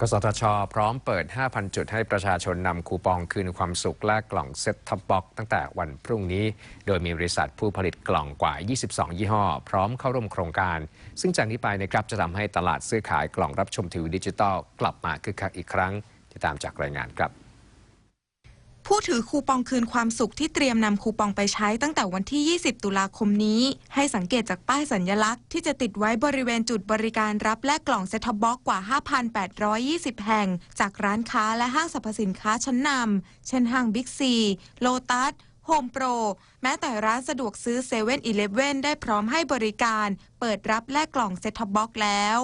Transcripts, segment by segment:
กสทช พร้อมเปิด 5,000 จุดให้ประชาชนนำคูปองคืนความสุขและกล่องเซ็ตท็อปบ็อกตั้งแต่วันพรุ่งนี้ โดยมีบริษัทผู้ผลิตกล่องกว่า 22 ยี่ห้อ พร้อมเข้าร่วมโครงการ ซึ่งจากนี้ไปนะครับจะทำให้ตลาดซื้อขายกล่องรับชมทีวีดิจิตอลกลับมาคึกคักอีกครั้งติดตามจากรายงานครับ ผู้ถือคูปองคืนความสุขที่เตรียมนำคูปองไปใช้ตั้งแต่วันที่ 20 ตุลาคมนี้ ให้สังเกตจากป้ายสัญญลักษณ์ที่จะติดไว้บริเวณจุดบริการรับแลกกล่องเซ็ตท็อปบ็อกกว่า 5,820 แห่ง จากร้านค้าและห้างสรรพสินค้าชั้นนำเช่นห้างบิ๊กซี โลตัสโฮมโปรแม้แต่ร้านสะดวกซื้อเซเว่นอีเลฟเว่นได้พร้อมให้บริการ เปิดรับแลกกล่องเซ็ตท็อปบ็อกแล้ว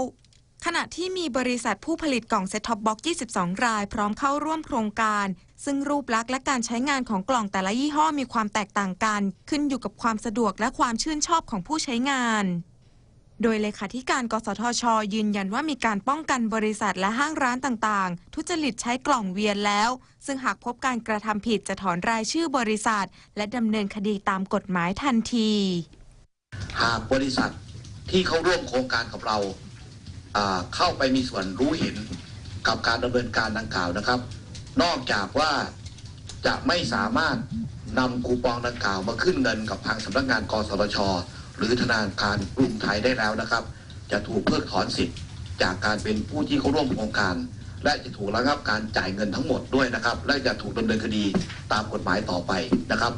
ขณะที่มีบริษัทผู้ผลิตกล่องเซ็ตท็อปบ็อก22 ราย พร้อมเข้าร่วมโครงการ ซึ่งรูปลักษณ์และการใช้งานของกล่องแต่ละยี่ห้อมีความแตกต่างกัน ขึ้นอยู่กับความสะดวกและความชื่นชอบของผู้ใช้งาน โดยเลขาธิการกสทช ยืนยันว่ามีการป้องกันบริษัทและห้างร้านต่างๆ ทุจริตใช้กล่องเวียนแล้ว ซึ่งหากพบการกระทำผิดจะถอนรายชื่อบริษัท และดำเนินคดีตามกฎหมายทันที หากบริษัทที่เข้าร่วมโครงการกับเราอ่า เข้าไปมีส่วนรู้เห็นกับการดำเนินการดังกล่าวนะครับ นอกจากว่าจะไม่สามารถนำคูปองดังกล่าวมาขึ้นเงินกับทางสำนักงานกสทช หรือธนาคารกรุงไทยได้แล้วนะครับ จะถูกเพิกถอนสิทธิ์จากการเป็นผู้ที่เข้าร่วมโครงการ และจะถูกระงับการจ่ายเงินทั้งหมดด้วยนะครับ และจะถูกดำเนินคดีตามกฎหมายต่อไปนะครับ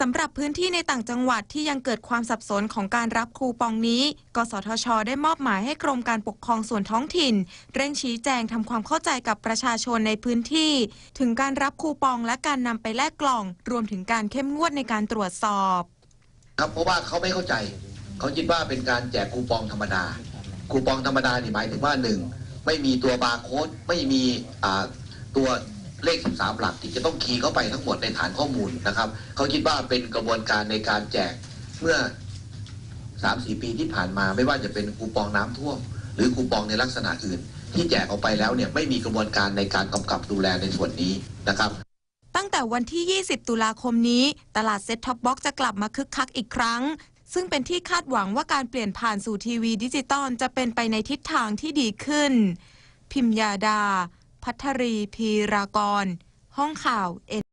สำหรับพื้นที่ในต่างจังหวัดที่ยังเกิดความสับสนของการรับคูปองนี้ กสทช ได้มอบหมายให้กรมการปกครองส่วนท้องถิ่น เร่งชี้แจงทำความเข้าใจกับประชาชนในพื้นที่ ถึงการรับคูปองและการนำไปแลกกล่อง รวมถึงการเข้มงวดในการตรวจสอบ ครับเพราะว่าเขาไม่เข้าใจ เขาคิดว่าเป็นการแจกคูปองธรรมดา คูปองธรรมดานี่หมายถึงว่าหนึ่งไม่มีตัวบาร์โค้ดไม่มีตัว เลข 13 หลักที่จะต้องคีย์เข้าไปทั้งหมดในฐานข้อมูลนะครับเขาคิดว่าเป็นกระบวนการในการแจกเมื่อ 3-4 ปีที่ผ่านมา ไม่ว่าจะเป็นคูปองน้ำท่วม หรือคูปองในลักษณะอื่น ที่แจกออกไปแล้วเนี่ยไม่มีกระบวนการในการกำกับดูแลในส่วนนี้นะครับตั้งแต่วันที่ 20 ตุลาคมนี้ ตลาดเซ็ตท็อปบ็อกจะกลับมาคึกคักอีกครั้ง ซึ่งเป็นที่คาดหวังว่าการเปลี่ยนผ่านสู่ทีวีดิจิตอลจะเป็นไปในทิศทางที่ดีขึ้น พิมยาดา พัทรีพีรากร ห้องข่าว